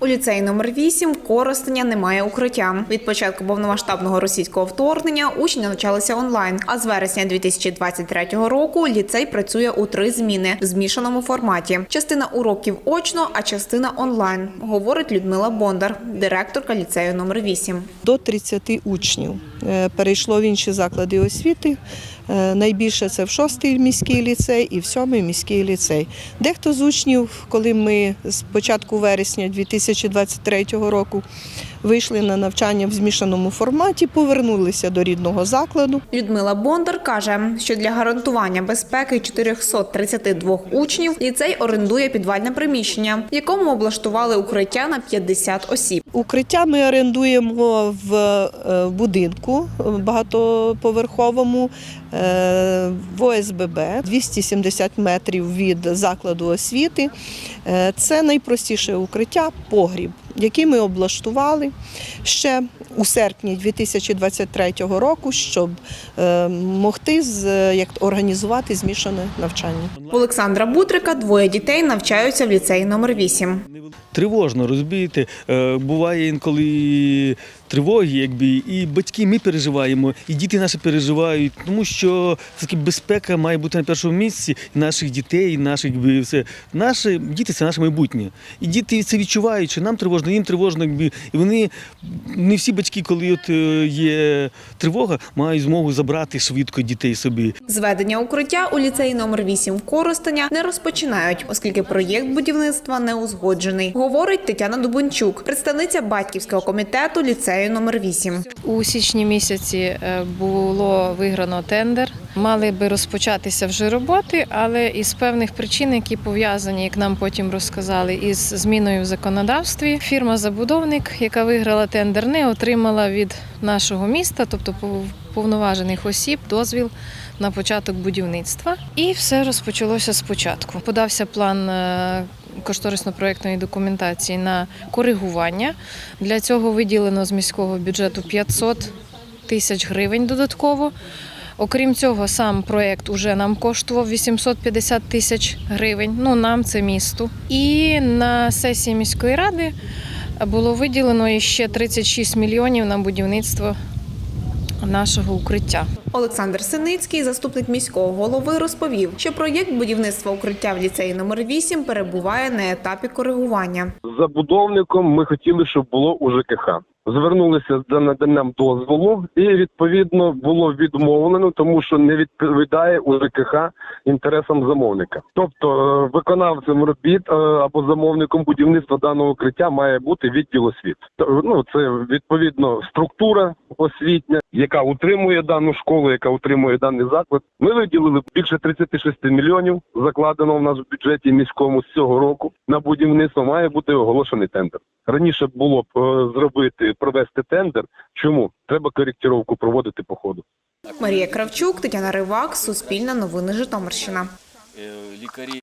У ліцеї номер 8 Коростеня немає укриття. Від початку повномасштабного російського вторгнення учні навчалися онлайн. А з вересня 2023 року ліцей працює у три зміни в змішаному форматі. Частина уроків очно, а частина онлайн, говорить Людмила Бондар, директорка ліцею номер 8. до 30 учнів. Е, Перейшло в інші заклади освіти. Е, Найбільше це в 6-й міський ліцей і в 7-й міський ліцей. Дехто з учнів, коли ми з початку вересня 2023 року вийшли на навчання в змішаному форматі, повернулися до рідного закладу. Людмила Бондар каже, що для гарантування безпеки 432 учнів ліцей орендує підвальне приміщення, в якому облаштували укриття на 50 осіб. Укриття ми орендуємо в е, будинку багатоповерховому е, в ОСББ 270 метрів від закладу освіти. Е, Це найпростіше укриття погріб, який ми облаштували ще у серпні 2023 року, щоб е, могти з- як організувати змішане навчання. Олександра Бутрика двоє дітей навчаються в ліцеї номер 8. Тривожно, розумієте, Е, буває інколи тривоги, якби і батьки ми переживаємо, і діти наші переживають, тому що все-таки безпека має бути на першому місці наших дітей, наших якби, все. Наші діти це наше майбутнє. І діти це відчувають, що нам тривожно, їм тривожно, якби, і вони не всі батьки, коли от е, є тривога, мають змогу забрати швидко дітей собі. Зведення укриття у ліцеї номер 8 в Коростеня не розпочинають, оскільки проєкт будівництва не узгоджений, говорить Тетяна Дубончук, представниця батьківського комітету ліцею номер 8. У січні місяці е, було виграно тендер. Мали би розпочатися вже роботи, але із певних причин, які пов'язані, як нам потім розказали, із зміною в законодавстві, фірма-забудовник, яка виграла тендер, не отримала від нашого міста, тобто пов- повноважених осіб, дозвіл на початок будівництва. І все розпочалося спочатку. Подався план. е, Кошторисно-проєктної документації на коригування. Для цього виділено з міського бюджету 500 тисяч гривень додатково. Окрім цього, сам проєкт уже нам коштував 850 тисяч гривень. Ну, нам це місту. І на сесії міської ради було виділено ще 36 мільйонів на будівництво нашого укриття. Олександр Синицький, заступник міського голови, розповів, що проєкт будівництва укриття в ліцеї номер 8 перебуває на етапі коригування. забудовником ми хотіли, щоб було у ЖКХ. Звернулися за наданням дозволу, і відповідно було відмовлено, тому що не відповідає у ЖКХ інтересам замовника. Тобто е, виконавцем робіт е, або замовником будівництва даного укриття має бути відділ освіт. Ну це відповідно структура освітня, яка утримує дану школу, яка утримує даний заклад. Ми виділили більше 36 мільйонів, закладено в нас в бюджеті міському з цього року на будівництво. Має бути оголошений тендер. Раніше було б е, зробити провести тендер. Чому треба коректировку проводити по ходу? Марія Кравчук, Тетяна Ривак, Суспільна, новини Житомирщина. Е, лікарі